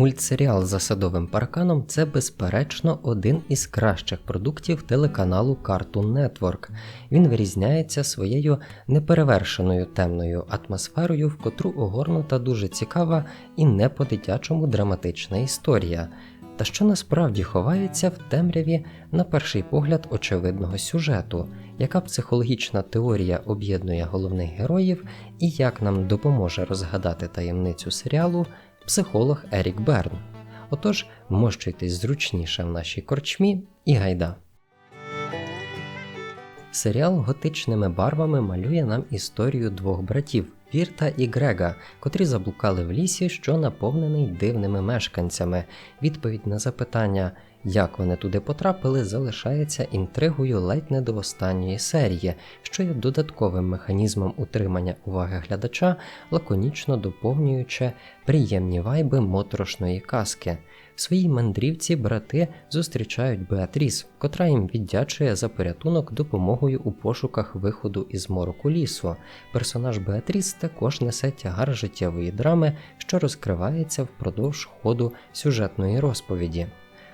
Мультсеріал за садовим парканом це безперечно один із кращих продуктів телеканалу Cartoon Network. Він вирізняється своєю неперевершеною темною атмосферою, в котру огорнута дуже цікава і не по-дитячому драматична історія. Та що насправді ховається в темряві, на перший погляд, очевидного сюжету, яка психологічна теорія об'єднує головних героїв і як нам допоможе розгадати таємницю серіалу психолог Ерік Берн. Отож, вмощуйтесь зручніше в нашій корчмі і гайда. Серіал готичними барвами малює нам історію двох братів Вірта і Грега, котрі заблукали в лісі, що наповнений дивними мешканцями. Відповідь на запитання, як вони туди потрапили, залишається інтригою ледь не до останньої серії, що є додатковим механізмом утримання уваги глядача, лаконічно доповнюючи приємні вайби моторошної казки. Своїй мандрівці брати зустрічають Беатріс, котра їм віддячує за порятунок допомогою у пошуках виходу із мороку лісу. Персонаж Беатріс також несе тягар життєвої драми, що розкривається впродовж ходу сюжетної розповіді.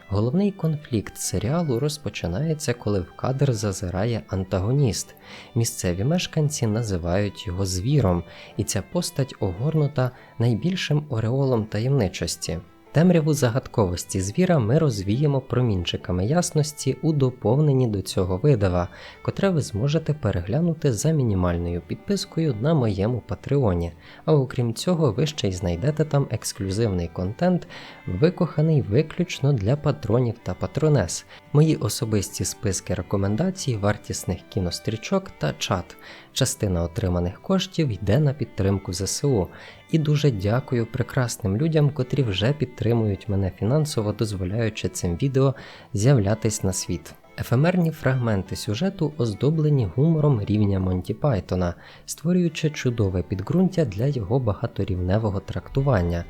Головний конфлікт серіалу розпочинається, коли в кадр зазирає антагоніст. Місцеві мешканці називають його звіром, і ця постать огорнута найбільшим ореолом таємничості. Темряву загадковості звіра ми розвіємо промінчиками ясності у доповненні до цього видава, котре ви зможете переглянути за мінімальною підпискою на моєму патреоні. А окрім цього, ви ще й знайдете там ексклюзивний контент, викоханий виключно для патронів та патронес, мої особисті списки рекомендацій, вартісних кінострічок та чат. Частина отриманих коштів йде на підтримку ЗСУ. І дуже дякую прекрасним людям, котрі вже підтримують мене фінансово, дозволяючи цим відео з'являтись на світ. Ефемерні фрагменти сюжету оздоблені гумором рівня Монті Пайтона, створюючи чудове підґрунтя для його багаторівневого трактування.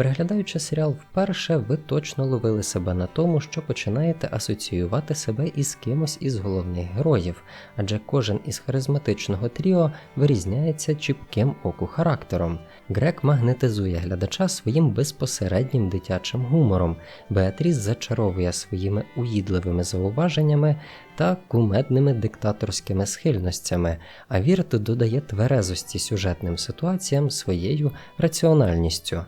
Переглядаючи серіал вперше, ви точно ловили себе на тому, що починаєте асоціювати себе із кимось із головних героїв, адже кожен із харизматичного тріо вирізняється чіпким оку характером. Грек магнетизує глядача своїм безпосереднім дитячим гумором, Беатріс зачаровує своїми уїдливими зауваженнями та кумедними диктаторськими схильностями, а Вірт додає тверезості сюжетним ситуаціям своєю раціональністю.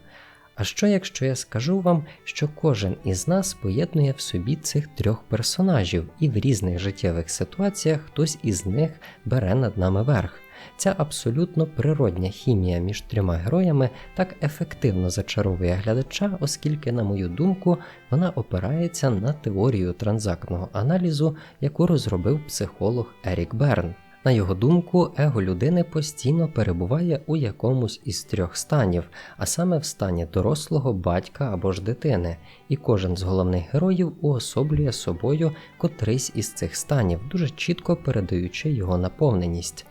А що якщо я скажу вам, що кожен із нас поєднує в собі цих трьох персонажів, і в різних життєвих ситуаціях хтось із них бере над нами верх? Ця абсолютно природня хімія між трьома героями так ефективно зачаровує глядача, оскільки, на мою думку, вона опирається на теорію транзактного аналізу, яку розробив психолог Ерік Берн. На його думку, его людини постійно перебуває у якомусь із трьох станів, а саме в стані дорослого батька або ж дитини, і кожен з головних героїв уособлює собою котрийсь із цих станів, дуже чітко передаючи його наповненість.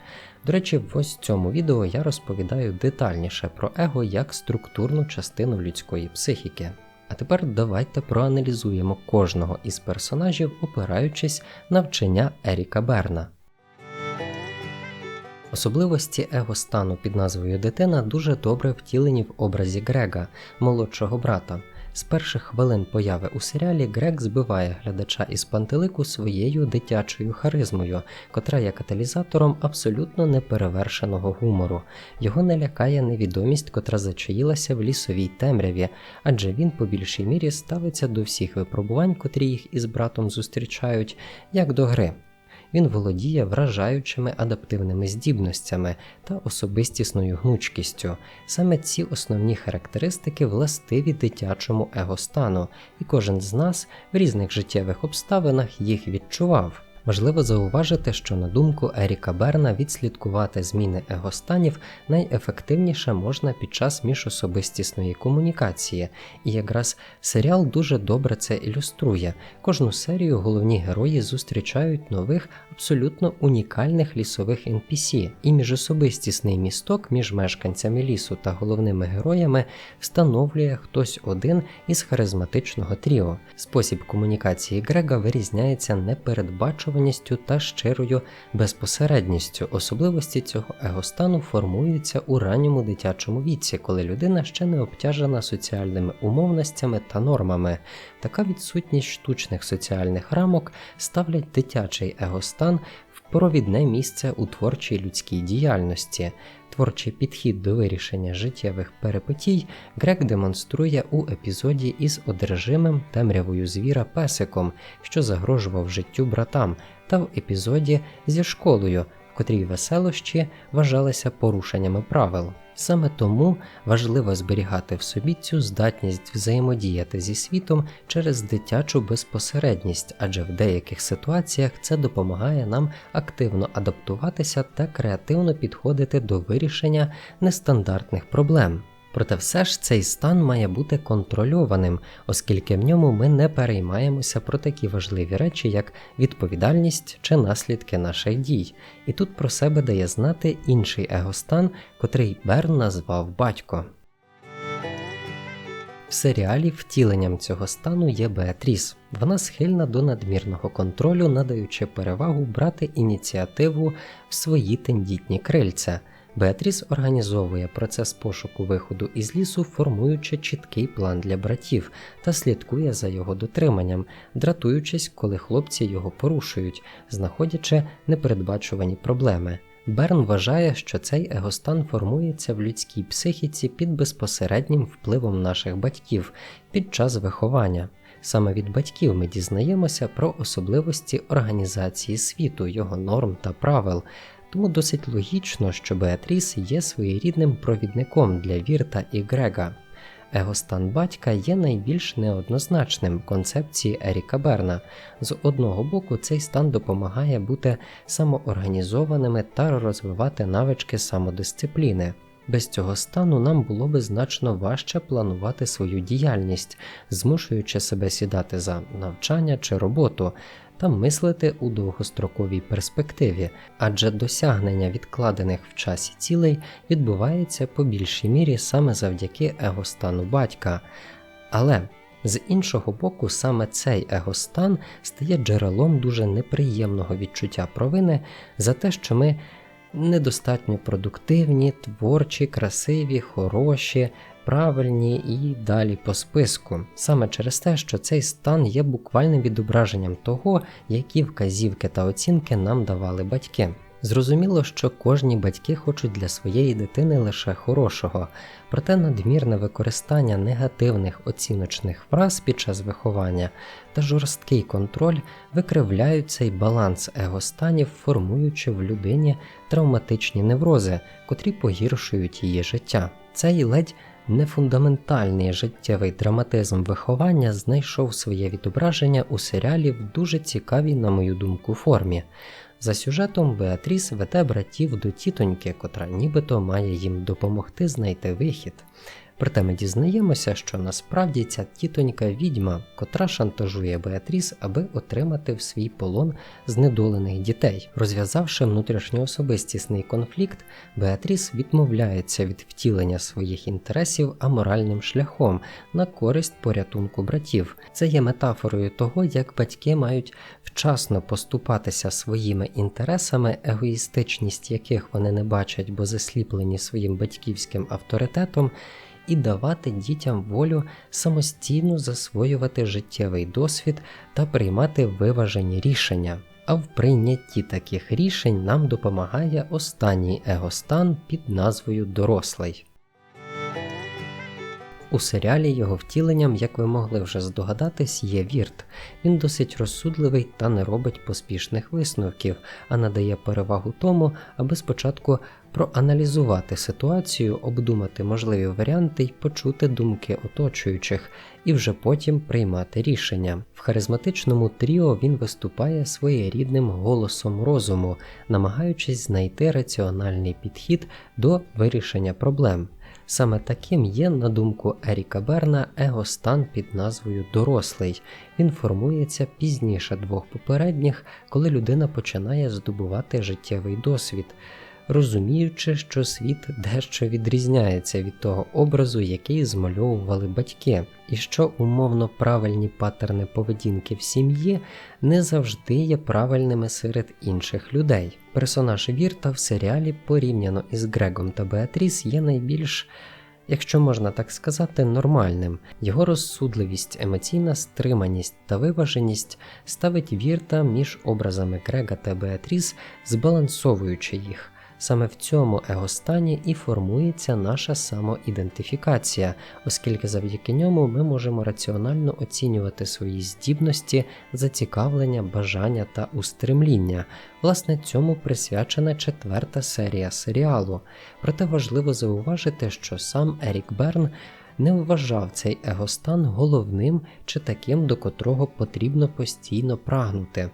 До речі, в ось цьому відео я розповідаю детальніше про его як структурну частину людської психіки. А тепер давайте проаналізуємо кожного із персонажів, опираючись на вчення Еріка Берна. Особливості его стану під назвою дитина дуже добре втілені в образі Грега, молодшого брата. З перших хвилин появи у серіалі Грег збиває глядача із пантелику своєю дитячою харизмою, котра є каталізатором абсолютно неперевершеного гумору. Його не лякає невідомість, котра зачаїлася в лісовій темряві, адже він по більшій мірі ставиться до всіх випробувань, котрі їх із братом зустрічають, як до гри він володіє вражаючими адаптивними здібностями та особистісною гнучкістю. Саме ці основні характеристики властиві дитячому егостану, і кожен з нас в різних життєвих обставинах їх відчував. Важливо зауважити, що на думку Еріка Берна відслідкувати зміни егостанів найефективніше можна під час міжособистісної комунікації, і якраз серіал дуже добре це ілюструє. Кожну серію головні герої зустрічають нових абсолютно унікальних лісових NPC, і міжособистісний місток між мешканцями лісу та головними героями встановлює хтось один із харизматичного тріо. Спосіб комунікації Грега вирізняється непередбачуваним непередбачуваністю та щирою безпосередністю. Особливості цього егостану формуються у ранньому дитячому віці, коли людина ще не обтяжена соціальними умовностями та нормами. Така відсутність штучних соціальних рамок ставлять дитячий егостан провідне місце у творчій людській діяльності. Творчий підхід до вирішення життєвих перипетій Грек демонструє у епізоді із одержимим темрявою звіра песиком, що загрожував життю братам, та в епізоді зі школою, в котрій веселощі вважалися порушеннями правил. Саме тому важливо зберігати в собі цю здатність взаємодіяти зі світом через дитячу безпосередність, адже в деяких ситуаціях це допомагає нам активно адаптуватися та креативно підходити до вирішення нестандартних проблем. Проте все ж цей стан має бути контрольованим, оскільки в ньому ми не переймаємося про такі важливі речі, як відповідальність чи наслідки наших дій. І тут про себе дає знати інший егостан, котрий Берн назвав батько. В серіалі втіленням цього стану є Беатріс. Вона схильна до надмірного контролю, надаючи перевагу брати ініціативу в свої тендітні крильця. Беатріс організовує процес пошуку виходу із лісу, формуючи чіткий план для братів та слідкує за його дотриманням, дратуючись, коли хлопці його порушують, знаходячи непередбачувані проблеми. Берн вважає, що цей егостан формується в людській психіці під безпосереднім впливом наших батьків під час виховання. Саме від батьків ми дізнаємося про особливості організації світу, його норм та правил. Тому досить логічно, що Беатріс є своєрідним провідником для Вірта і Грега. Егостан батька є найбільш неоднозначним в концепції Еріка Берна. З одного боку, цей стан допомагає бути самоорганізованими та розвивати навички самодисципліни. Без цього стану нам було би значно важче планувати свою діяльність, змушуючи себе сідати за навчання чи роботу та мислити у довгостроковій перспективі, адже досягнення відкладених в часі цілей відбувається по більшій мірі саме завдяки егостану батька. Але з іншого боку, саме цей егостан стає джерелом дуже неприємного відчуття провини за те, що ми недостатньо продуктивні, творчі, красиві, хороші, правильні і далі по списку. Саме через те, що цей стан є буквальним відображенням того, які вказівки та оцінки нам давали батьки. Зрозуміло, що кожні батьки хочуть для своєї дитини лише хорошого, проте надмірне використання негативних оціночних фраз під час виховання та жорсткий контроль викривляють цей баланс егостанів, формуючи в людині травматичні неврози, котрі погіршують її життя. Цей ледь Нефундаментальний життєвий драматизм виховання знайшов своє відображення у серіалі в дуже цікавій, на мою думку, формі. За сюжетом Беатріс веде братів до тітоньки, котра нібито має їм допомогти знайти вихід. Проте ми дізнаємося, що насправді ця тітонька відьма, котра шантажує Беатріс, аби отримати в свій полон знедолених дітей. Розв'язавши внутрішньоособистісний конфлікт, Беатріс відмовляється від втілення своїх інтересів аморальним шляхом на користь порятунку братів. Це є метафорою того, як батьки мають вчасно поступатися своїми інтересами, егоїстичність яких вони не бачать, бо засліплені своїм батьківським авторитетом і давати дітям волю самостійно засвоювати життєвий досвід та приймати виважені рішення. А в прийнятті таких рішень нам допомагає останній егостан під назвою Дорослий. У серіалі його втіленням, як ви могли вже здогадатись, є вірт. Він досить розсудливий та не робить поспішних висновків, а надає перевагу тому, аби спочатку проаналізувати ситуацію, обдумати можливі варіанти й почути думки оточуючих, і вже потім приймати рішення. В харизматичному тріо він виступає своєрідним голосом розуму, намагаючись знайти раціональний підхід до вирішення проблем. Саме таким є, на думку Еріка Берна, егостан під назвою Дорослий. Він формується пізніше двох попередніх, коли людина починає здобувати життєвий досвід. Розуміючи, що світ дещо відрізняється від того образу, який змальовували батьки, і що умовно правильні паттерни поведінки в сім'ї не завжди є правильними серед інших людей. Персонаж Вірта в серіалі порівняно із Грегом та Беатріс є найбільш якщо можна так сказати, нормальним. Його розсудливість, емоційна стриманість та виваженість ставить вірта між образами Грега та Беатріс, збалансовуючи їх. Саме в цьому егостані і формується наша самоідентифікація, оскільки завдяки ньому ми можемо раціонально оцінювати свої здібності, зацікавлення, бажання та устремління. Власне, цьому присвячена четверта серія серіалу. Проте важливо зауважити, що сам Ерік Берн. Не вважав цей егостан головним чи таким, до котрого потрібно постійно прагнути.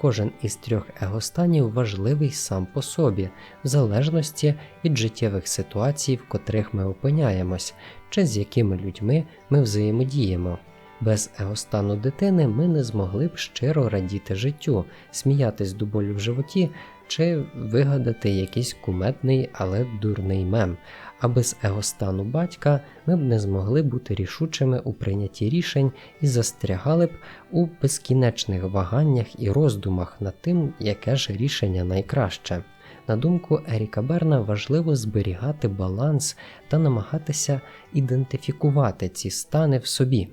Кожен із трьох егостанів важливий сам по собі, в залежності від життєвих ситуацій, в котрих ми опиняємось, чи з якими людьми ми взаємодіємо. Без егостану дитини ми не змогли б щиро радіти життю, сміятись до болю в животі чи вигадати якийсь кумедний, але дурний мем. А без егостану батька ми б не змогли бути рішучими у прийнятті рішень і застрягали б у безкінечних ваганнях і роздумах над тим, яке ж рішення найкраще. На думку Еріка Берна, важливо зберігати баланс та намагатися ідентифікувати ці стани в собі.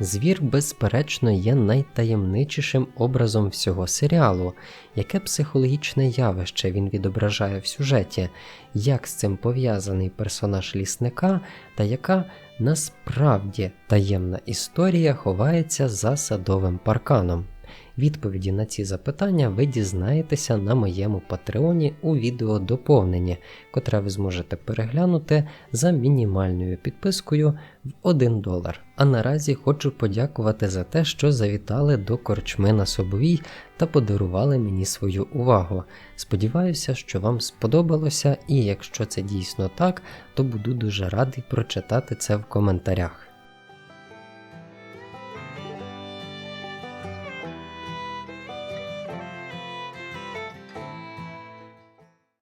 Звір, безперечно, є найтаємничішим образом всього серіалу, яке психологічне явище він відображає в сюжеті, як з цим пов'язаний персонаж лісника, та яка насправді таємна історія ховається за садовим парканом. Відповіді на ці запитання ви дізнаєтеся на моєму патреоні у відео доповненні, котре ви зможете переглянути за мінімальною підпискою в 1 долар. А наразі хочу подякувати за те, що завітали до корчми на Собовій та подарували мені свою увагу. Сподіваюся, що вам сподобалося, і якщо це дійсно так, то буду дуже радий прочитати це в коментарях.